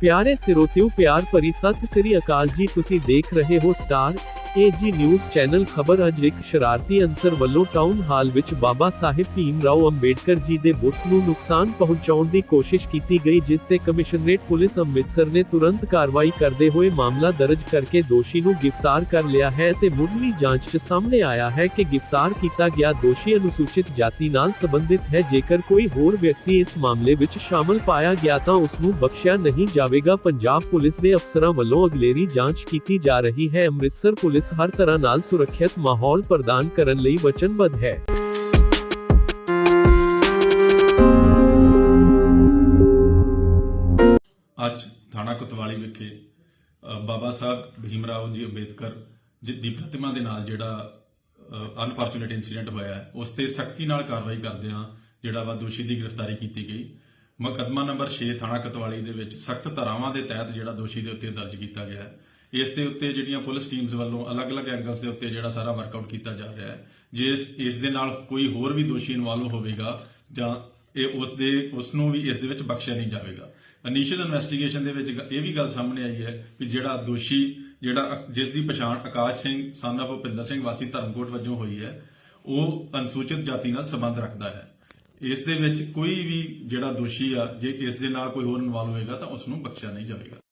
ਪਿਆਰੇ ਸਿਰੋਤਿਓ ਪਿਆਰ ਭਰੀ ਸਤਿ ਸ੍ਰੀ ਅਕਾਲ ਜੀ। ਤੁਸੀਂ ਦੇਖ ਰਹੇ ਹੋ ਸਟਾਰ ਏਜੀ ਨਿਊਜ਼ ਚੈਨਲ ਖਬਰ ਅੱਜ ਇੱਕ ਸ਼ਰਾਰਤੀ ਅਨਸਰ ਵੱਲੋਂ ਟਾਊਨ ਹਾਲ ਵਿੱਚ ਬਾਬਾ ਸਾਹਿਬ ਭੀਮ ਰਾਓ ਅੰਬੇਡਕਰ ਜੀ ਦੇ ਬੁੱਤ ਨੂੰ ਨੁਕਸਾਨ ਪਹੁੰਚਾਉਣ ਦੀ ਕੋਸ਼ਿਸ਼ ਕੀਤੀ ਗਈ, ਜਿਸ ਤੇ ਕਮਿਸ਼ਨਰੇਟ ਪੁਲਿਸ ਅੰਮ੍ਰਿਤਸਰ ਨੇ ਤੁਰੰਤ ਕਾਰਵਾਈ ਕਰਦੇ ਹੋਏ ਮਾਮਲਾ ਦਰਜ ਕਰਕੇ ਦੋਸ਼ੀ ਨੂੰ ਗ੍ਰਿਫਤਾਰ ਕਰ ਲਿਆ ਹੈ ਤੇ ਮੁੱਢਲੀ ਜਾਂਚ 'ਚ ਸਾਹਮਣੇ ਆਇਆ ਹੈ ਕਿ ਗ੍ਰਿਫਤਾਰ ਕੀਤਾ ਗਿਆ ਦੋਸ਼ੀ ਅਨੁਸੂਚਿਤ ਜਾਤੀ ਨਾਲ ਸੰਬੰਧਿਤ ਹੈ, ਜੇਕਰ ਕੋਈ ਹੋਰ ਵਿਅਕਤੀ ਇਸ ਮਾਮਲੇ ਵਿੱਚ ਸ਼ਾਮਲ ਪਾਇਆ ਗਿਆ ਤਾਂ ਉਸ ਨੂੰ ਬਖਸ਼ਿਆ ਨਹੀਂ ਜਾਵੇਗਾ। ਪੰਜਾਬ ਪੁਲਿਸ ਦੇ ਅਫਸਰਾਂ ਵੱਲੋਂ ਅਗਲੇਰੀ ਜਾਂਚ ਕੀਤੀ ਜਾ ਰਹੀ ਹੈ। ਅੰਮ੍ਰਿਤਸਰ ਪੁਲਿਸ ਹਰ ਤਰ੍ਹਾਂ ਨਾਲ ਸੁਰੱਖਿਅਤ ਮਾਹੌਲ ਪ੍ਰਦਾਨ ਕਰਨ ਲਈ ਵਚਨਬੱਧ ਹੈ। ਅੱਜ ਥਾਣਾ ਕੁਤਵਾਲੀ ਵਿਖੇ ਬਾਬਾ ਸਾਹਿਬ ਭੀਮ ਰਾਓ ਜੀ ਅੰਬੇਦਕਰ ਦੀ ਪ੍ਰਤਿਮਾ ਦੇ ਨਾਲ ਜਿਹੜਾ ਅਨਫੋਰਚੂਨੇਟ ਇਨਸੀਡੈਂਟ ਹੋਇਆ ਹੈ, ਉਸ ਤੇ ਸਖਤੀ ਨਾਲ ਕਾਰਵਾਈ ਕਰਦਿਆਂ ਜਿਹੜਾ ਵਾ ਦੋਸ਼ੀ ਦੀ ਗ੍ਰਿਫਤਾਰੀ ਕੀਤੀ ਗਈ। ਮੁਕੱਦਮਾ ਨੰਬਰ 6 ਥਾਣਾ ਕੁਤਵਾਲੀ ਦੇ ਵਿੱਚ ਸਖਤ ਧਾਰਾਵਾਂ ਦੇ ਤਹਿਤ ਜਿਹੜਾ ਦੋਸ਼ੀ ਦੇ ਉੱਤੇ ਦਰਜ ਕੀਤਾ ਗਿਆ ਹੈ। ਇਸ ਦੇ ਉੱਤੇ ਜਿਹੜੀਆਂ ਪੁਲਿਸ ਟੀਮਸ ਵੱਲੋਂ ਅਲੱਗ-ਅਲੱਗ ਐਂਗਲਸ ਦੇ ਉੱਤੇ ਜਿਹੜਾ ਸਾਰਾ ਵਰਕਆਊਟ ਕੀਤਾ ਜਾ ਰਿਹਾ ਹੈ। ਜੇ ਇਸ ਦੇ ਨਾਲ ਕੋਈ ਹੋਰ ਵੀ ਦੋਸ਼ੀ ਇਨਵੋਲਵ ਹੋਵੇਗਾ ਜਾਂ ਇਹ ਉਸ ਦੇ, ਉਸ ਨੂੰ ਵੀ ਇਸ ਦੇ ਵਿੱਚ ਬਖਸ਼ਿਆ ਨਹੀਂ ਜਾਵੇਗਾ। ਇਨੀਸ਼ੀਅਲ ਇਨਵੈਸਟੀਗੇਸ਼ਨ ਦੇ ਵਿੱਚ ਇਹ ਵੀ ਗੱਲ ਸਾਹਮਣੇ ਆਈ ਹੈ ਕਿ ਜਿਹੜਾ ਦੋਸ਼ੀ, ਜਿਹੜਾ ਜਿਸ ਦੀ ਪਛਾਣ ਆਕਾਸ਼ ਸਿੰਘ, son of ਭੁਪਿੰਦਰ ਸਿੰਘ ਵਾਸੀ ਧਰਮਕੋਟ ਵਜੋਂ ਹੋਈ ਹੈ, ਉਹ ਅਨੁਸੂਚਿਤ ਜਾਤੀ ਨਾਲ ਸੰਬੰਧ ਰੱਖਦਾ ਹੈ। ਇਸ ਦੇ ਵਿੱਚ ਕੋਈ ਵੀ ਜਿਹੜਾ ਦੋਸ਼ੀ ਆ, ਜੇ ਇਸ ਦੇ ਨਾਲ ਕੋਈ ਹੋਰ ਇਨਵੋਲਵ ਹੋਏਗਾ ਤਾਂ ਉਸ ਨੂੰ ਬਖਸ਼ਿਆ ਨਹੀਂ ਜਾਵੇਗਾ।